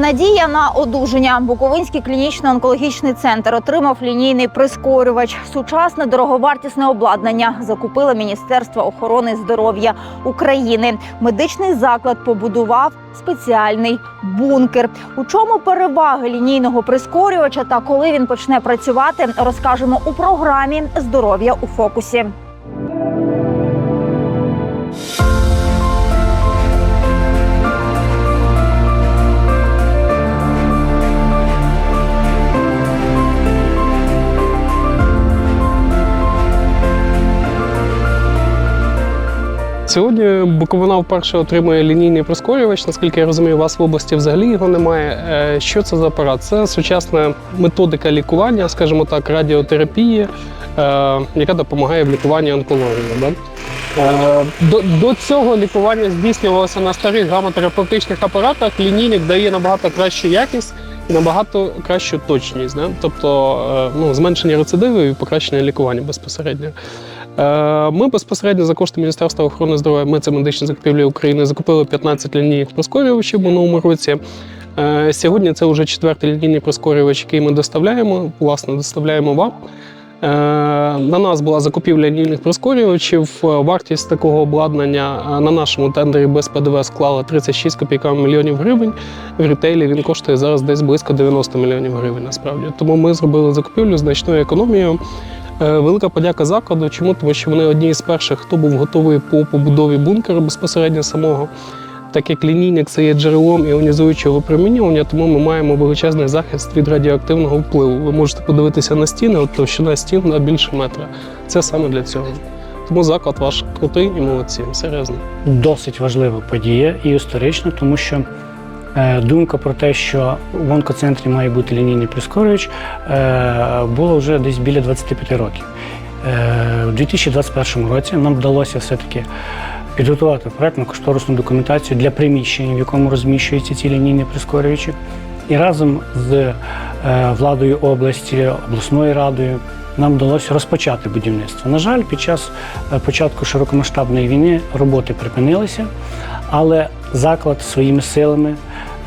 Надія на одужання. Буковинський клінічно-онкологічний центр отримав лінійний прискорювач. Сучасне дороговартісне обладнання закупило Міністерство охорони здоров'я України. Медичний заклад побудував спеціальний бункер. У чому переваги лінійного прискорювача та коли він почне працювати, розкажемо у програмі Здоров'я у фокусі. Сьогодні Буковина вперше отримує лінійний прискорювач. Наскільки я розумію, у вас в області взагалі його немає. Е, Що це за апарат? Це сучасна методика лікування, скажімо так, радіотерапії, е, яка допомагає в лікуванні онкології. Е, До, до цього лікування здійснювалося на старих гаматерапевтичних апаратах. Лінійник дає набагато кращу якість і набагато кращу точність. Да? Тобто ну, зменшення рецидивів і покращення лікування безпосередньо. Е, Ми безпосередньо за кошти Міністерства охорони здоров'я, ми це медичні закупівлі України, закупили 15 лінійних прискорювачів в минулому році. Е, Сьогодні це вже четвертий лінійний прискорювач, який ми доставляємо. Власне, доставляємо вам. Е, На нас була закупівля лінійних прискорювачів. Вартість такого обладнання на нашому тендері без ПДВ склала 36 копійками мільйонів гривень. В рітейлі він коштує зараз десь близько 90 мільйонів гривень. Насправді тому ми зробили закупівлю значною економією. Е, Велика подяка закладу. Чому? Тому що вони одні з перших, хто був готовий по побудові бункеру безпосередньо самого. Так як лінійник це є джерелом іонізуючого випромінювання, тому ми маємо величезний захист від радіоактивного впливу. Ви можете подивитися на стіни, от товщина стін на більше метра. Це саме для цього. Тому заклад ваш крутий і молодці, серйозно. досить важлива подія і історична, тому що думка про те, що в онкоцентрі має бути лінійний прискорювач, е, була вже десь біля 25 років. Е, у 2021 році нам вдалося все-таки підготувати проектну кошторисну документацію для приміщення, в якому розміщуються ці лінійні прискорювачі. І разом з е, владою області, обласною радою нам вдалося розпочати будівництво. На жаль, під час е, початку широкомасштабної війни роботи припинилися, але заклад своїми силами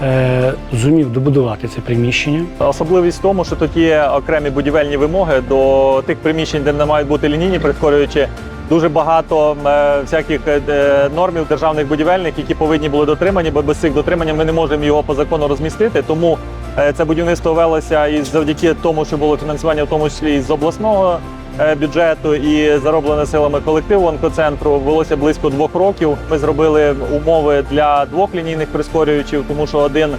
е, зумів добудувати це приміщення. Особливість в тому, що тут є окремі будівельні вимоги до тих приміщень, де не мають бути лінійні прискорювачі. Дуже багато е, всяких е, нормів державних будівельних, які повинні були дотримані, бо без цих дотримань ми не можемо його по закону розмістити. Тому це будівництво велося і завдяки тому, що було фінансування, в тому числі і з обласного бюджету, і зароблене силами колективу онкоцентру, велося близько двох років. Ми зробили умови для двох лінійних прискорювачів, тому що один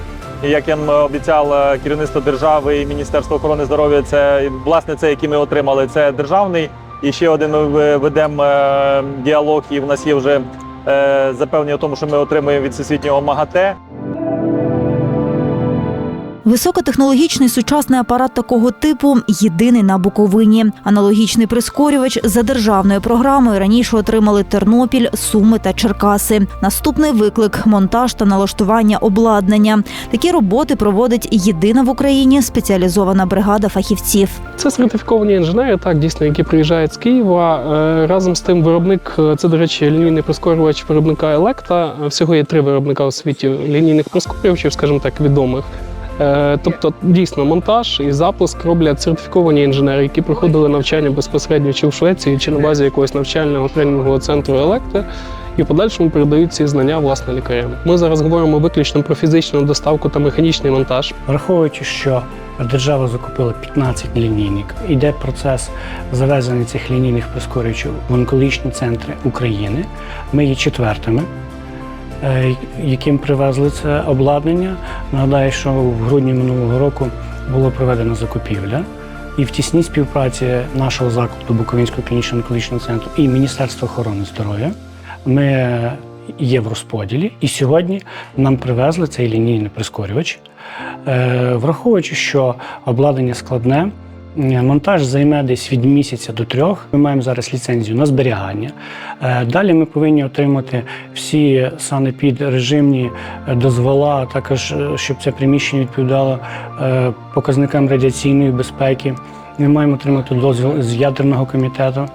як я обіцяв е, керівництво держави і Міністерство охорони здоров'я, це власне це, який ми отримали, це державний. І ще один ми ведемо е, діалог, і в нас є вже е, запевнення в тому, що ми отримуємо від всесвітнього МАГАТЕ. Високотехнологічний сучасний апарат такого типу єдиний на Буковині. Аналогічний прискорювач за державною програмою раніше отримали Тернопіль, Суми та Черкаси. Наступний виклик монтаж та налаштування обладнання. Такі роботи проводить єдина в Україні спеціалізована бригада фахівців. Це сертифіковані інженери, так дійсно, які приїжджають з Києва. Е, Разом з тим, виробник е, це, до речі, лінійний прискорювач виробника Електа. Е, Всього є три виробника у світі лінійних прискорювачів, скажімо так, відомих. Е, Тобто, дійсно, монтаж і запуск роблять сертифіковані інженери, які проходили навчання безпосередньо чи в Швеції, чи на базі якогось навчального тренінгового центру Електа. І в подальшому передають ці знання власне лікарям. Ми зараз говоримо виключно про фізичну доставку та механічний монтаж. Враховуючи, що держава закупила 15 лінійник, іде процес завезення цих лінійних прискорювачів в онкологічні центри України. Ми є четвертими, яким привезли це обладнання. Нагадаю, що в грудні минулого року було проведено закупівля. І в тісній співпраці нашого закладу Буковинського клінічного онкологічного центру і Міністерства охорони здоров'я ми є в розподілі. І сьогодні нам привезли цей лінійний прискорювач. Е, Враховуючи, що обладнання складне, е, монтаж займе десь від місяця до трьох. Ми маємо зараз ліцензію на зберігання. Е, Далі ми повинні отримати всі санепідрежимні е, дозвола, також е, щоб це приміщення відповідало е, показникам радіаційної безпеки. Ми маємо отримати дозвіл з ядерного комітету.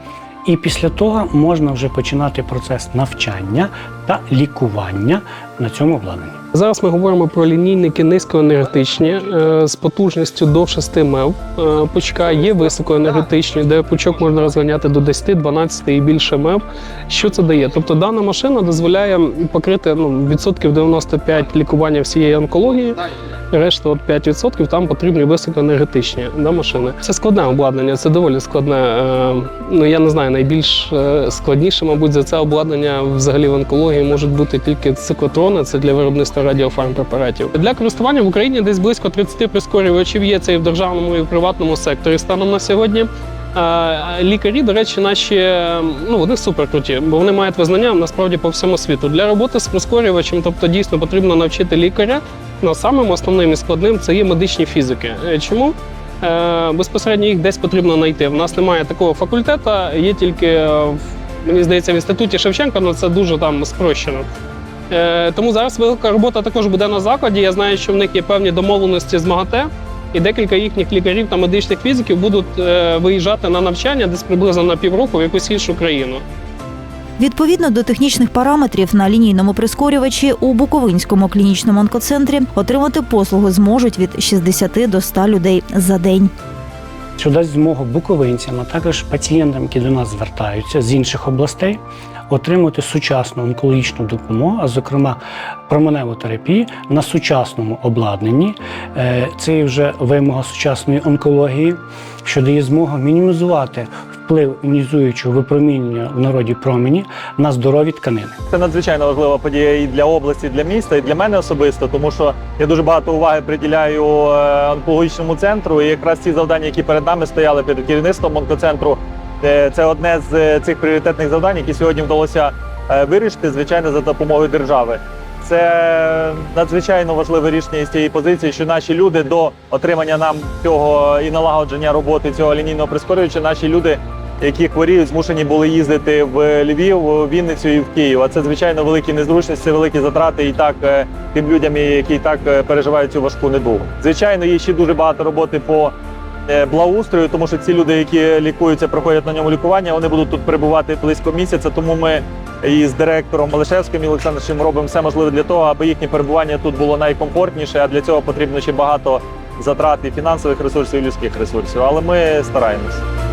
І після того можна вже починати процес навчання та лікування на цьому обладнанні. Зараз ми говоримо про лінійники низькоенергетичні е, з потужністю до 6 МЕВ е, пучка. Є високоенергетичні, де пучок можна розганяти до 10, 12 і більше МЕВ. Що це дає? Тобто дана машина дозволяє покрити ну, відсотків 95 лікування всієї онкології. Решта от 5% там потрібні високоенергетичні да, машини. Це складне обладнання, це доволі складне. е, Ну я не знаю, найбільш складніше, мабуть, за це обладнання взагалі в онкології можуть бути тільки циклотрони, це для виробництва радіофармпрепаратів. Для користування в Україні десь близько 30 прискорювачів є це і в державному, і в приватному секторі станом на сьогодні. Лікарі, до речі, наші ну вони супер круті, бо вони мають визнання насправді по всьому світу. Для роботи з прискорювачем, тобто дійсно потрібно навчити лікаря. Ну, самим основним і складним це є медичні фізики. Е, Чому? Е, Безпосередньо їх десь потрібно знайти. В нас немає такого факультету, є тільки, е, в- мені здається, в інституті Шевченка, але це дуже там спрощено. Е, Тому зараз велика робота також буде на закладі. Я знаю, що в них є певні домовленості з МАГАТЕ, і декілька їхніх лікарів та медичних фізиків будуть е, виїжджати на навчання десь приблизно на півроку в якусь іншу країну. Відповідно до технічних параметрів на лінійному прискорювачі у Буковинському клінічному онкоцентрі отримати послуги зможуть від 60 до 100 людей за день. Що дасть змогу буковинцям, а також пацієнтам, які до нас звертаються з інших областей, отримати сучасну онкологічну допомогу, а зокрема променеву терапію на сучасному обладнанні. Е, Це вже вимога сучасної онкології, що дає змогу мінімізувати вплив іонізуючого випромінення в народі промені на здорові тканини. Це надзвичайно важлива подія і для області, і для міста, і для мене особисто, тому що я дуже багато уваги приділяю е, онкологічному центру. І якраз ці завдання, які перед нами стояли перед керівництвом онкоцентру, е, це одне з е, цих пріоритетних завдань, які сьогодні вдалося вирішити, звичайно, за допомогою держави. Це надзвичайно важливе рішення із цієї позиції, що наші люди до отримання нам цього і налагодження роботи цього лінійного прискорювача, наші люди які хворіють, змушені були їздити в Львів, в Вінницю і в Київ. А це звичайно великі незручності, великі затрати і так е, тим людям, які і так е, переживають цю важку недугу. Звичайно, є ще дуже багато роботи по е, благоустрою, тому що ці люди, які лікуються, проходять на ньому лікування, вони будуть тут перебувати близько місяця. Тому ми із директором Малишевським і Олександром робимо все можливе для того, аби їхнє перебування тут було найкомфортніше. А для цього потрібно ще багато затрат і фінансових ресурсів, і людських ресурсів. Але ми стараємось.